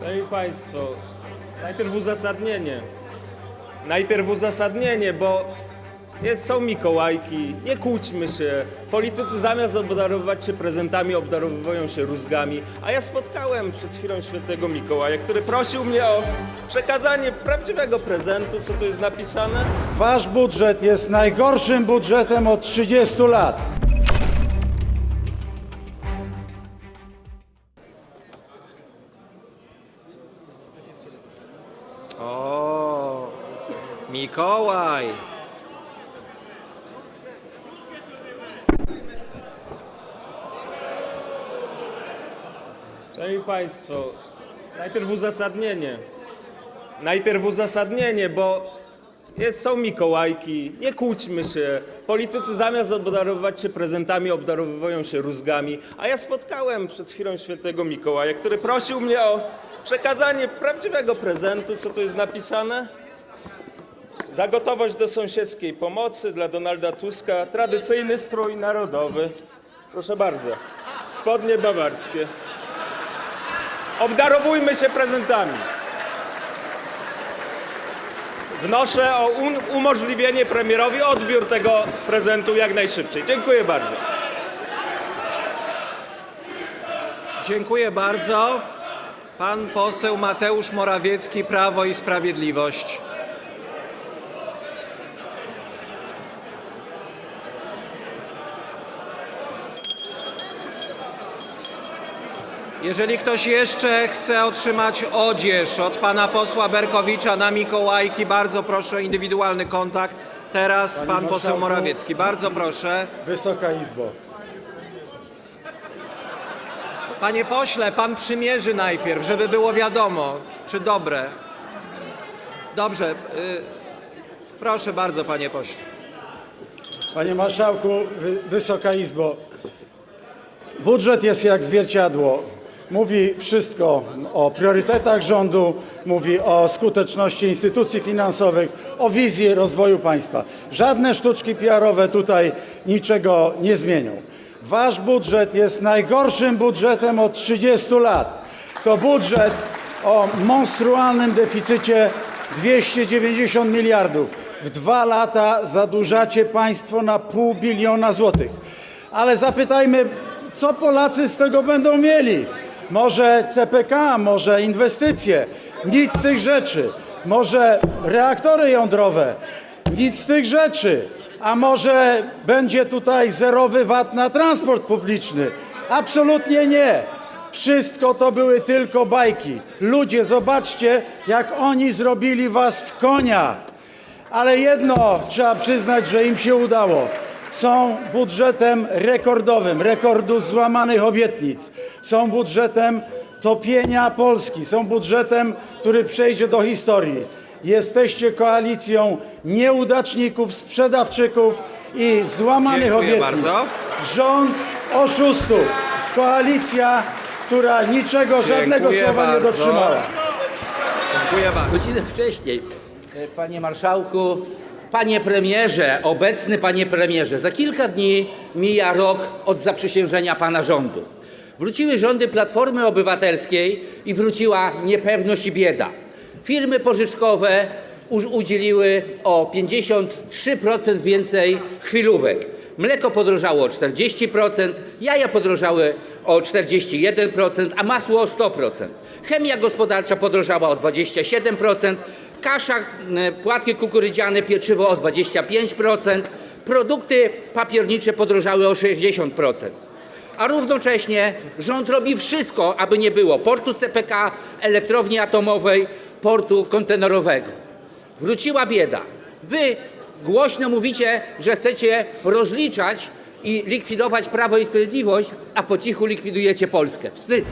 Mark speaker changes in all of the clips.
Speaker 1: Szanowni Państwo, najpierw uzasadnienie. Najpierw uzasadnienie, bo jest, są Mikołajki, nie kłóćmy się. Politycy zamiast obdarowywać się prezentami, obdarowują się rózgami. A ja spotkałem przed chwilą świętego Mikołaja, który prosił mnie o przekazanie prawdziwego prezentu, co tu jest napisane.
Speaker 2: Wasz budżet jest najgorszym budżetem od 30 lat.
Speaker 3: O, Mikołaj.
Speaker 1: Szanowni Państwo, najpierw uzasadnienie. Najpierw uzasadnienie, bo jest, są Mikołajki, nie kłóćmy się. Politycy zamiast obdarowywać się prezentami, obdarowują się rózgami. A ja spotkałem przed chwilą świętego Mikołaja, który prosił mnie o przekazanie prawdziwego prezentu, co tu jest napisane. Za gotowość do sąsiedzkiej pomocy dla Donalda Tuska tradycyjny strój narodowy. Proszę bardzo. Spodnie bawarskie. Obdarowujmy się prezentami. Wnoszę o umożliwienie premierowi odbiór tego prezentu jak najszybciej. Dziękuję bardzo.
Speaker 3: Dziękuję bardzo. Pan poseł Mateusz Morawiecki, Prawo i Sprawiedliwość. Jeżeli ktoś jeszcze chce otrzymać odzież od pana posła Berkowicza na Mikołajki, bardzo proszę o indywidualny kontakt. Teraz
Speaker 2: Panie
Speaker 3: pan poseł
Speaker 2: marszałku.
Speaker 3: Morawiecki. Bardzo proszę.
Speaker 2: Wysoka Izbo.
Speaker 3: Panie pośle, pan przymierzy najpierw, żeby było wiadomo, czy dobre. Dobrze. Y, proszę bardzo, panie pośle.
Speaker 2: Panie Marszałku, wy, Wysoka Izbo. Budżet jest jak zwierciadło. Mówi wszystko o priorytetach rządu, mówi o skuteczności instytucji finansowych, o wizji rozwoju państwa. Żadne sztuczki PR-owe tutaj niczego nie zmienią. Wasz budżet jest najgorszym budżetem od 30 lat. To budżet o monstrualnym deficycie 290 miliardów. W dwa lata zadłużacie państwo na pół biliona złotych. Ale zapytajmy, co Polacy z tego będą mieli? Może CPK, może inwestycje? Nic z tych rzeczy. Może reaktory jądrowe? Nic z tych rzeczy. A może będzie tutaj zerowy VAT na transport publiczny? Absolutnie nie. Wszystko to były tylko bajki. Ludzie, zobaczcie, jak oni zrobili was w konia. Ale jedno trzeba przyznać, że im się udało. Są budżetem rekordowym, rekordu złamanych obietnic. Są budżetem topienia Polski. Są budżetem, który przejdzie do historii. Jesteście koalicją nieudaczników, sprzedawczyków i złamanych
Speaker 3: Dziękuję
Speaker 2: obietnic.
Speaker 3: bardzo.
Speaker 2: Rząd oszustów. Koalicja, która niczego, żadnego
Speaker 3: Dziękuję
Speaker 2: słowa nie
Speaker 3: bardzo.
Speaker 2: dotrzymała.
Speaker 3: Dziękuję bardzo.
Speaker 4: godzinę wcześniej. E, Panie marszałku, panie premierze, obecny panie premierze, za kilka dni mija rok od zaprzysiężenia pana rządu. Wróciły rządy Platformy Obywatelskiej i wróciła niepewność i bieda. Firmy pożyczkowe udzieliły o 53% więcej chwilówek. Mleko podrożało o 40%, jaja podrożały o 41%, a masło o 100%. Chemia gospodarcza podrożała o 27%, kasza, m, płatki kukurydziane, pieczywo o 25%, produkty papiernicze podrożały o 60%. A równocześnie rząd robi wszystko, aby nie było portu CPK, elektrowni atomowej, portu kontenerowego. Wróciła bieda. Wy głośno mówicie, że chcecie rozliczać i likwidować Prawo i Sprawiedliwość, a po cichu likwidujecie Polskę. Wstyd.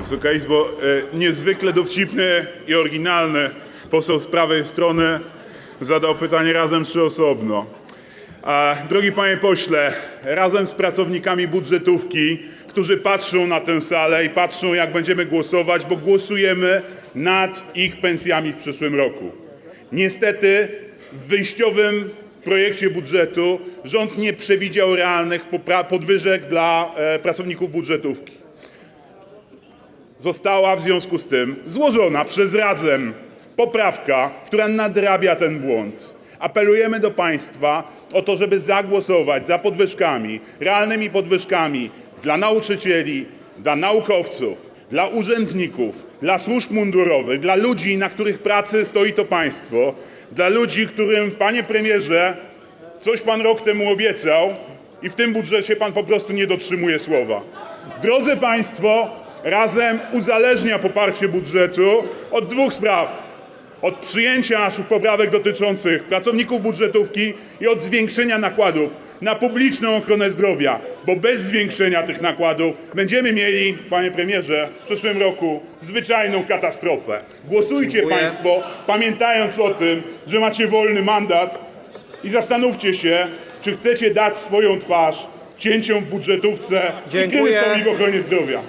Speaker 5: Wysoka Izbo, e, niezwykle dowcipny i oryginalny poseł z prawej strony zadał pytanie razem czy osobno. A, drogi panie pośle, razem z pracownikami budżetówki, którzy patrzą na tę salę i patrzą jak będziemy głosować, bo głosujemy nad ich pensjami w przyszłym roku. Niestety w wyjściowym projekcie budżetu rząd nie przewidział realnych podwyżek dla e, pracowników budżetówki. została w związku z tym złożona przez Razem poprawka, która nadrabia ten błąd. Apelujemy do Państwa o to, żeby zagłosować za podwyżkami, realnymi podwyżkami dla nauczycieli, dla naukowców, dla urzędników, dla służb mundurowych, dla ludzi, na których pracy stoi to państwo, dla ludzi, którym, panie premierze, coś pan rok temu obiecał i w tym budżecie pan po prostu nie dotrzymuje słowa. Drodzy Państwo, razem uzależnia poparcie budżetu od dwóch spraw. Od przyjęcia naszych poprawek dotyczących pracowników budżetówki i od zwiększenia nakładów na publiczną ochronę zdrowia, bo bez zwiększenia tych nakładów będziemy mieli, panie premierze, w przyszłym roku zwyczajną katastrofę. Głosujcie
Speaker 3: Dziękuję.
Speaker 5: Państwo, pamiętając o tym, że macie wolny mandat i zastanówcie się, czy chcecie dać swoją twarz cięciom w budżetówce
Speaker 3: Dziękuję.
Speaker 5: i kryzysowi w ochronie zdrowia.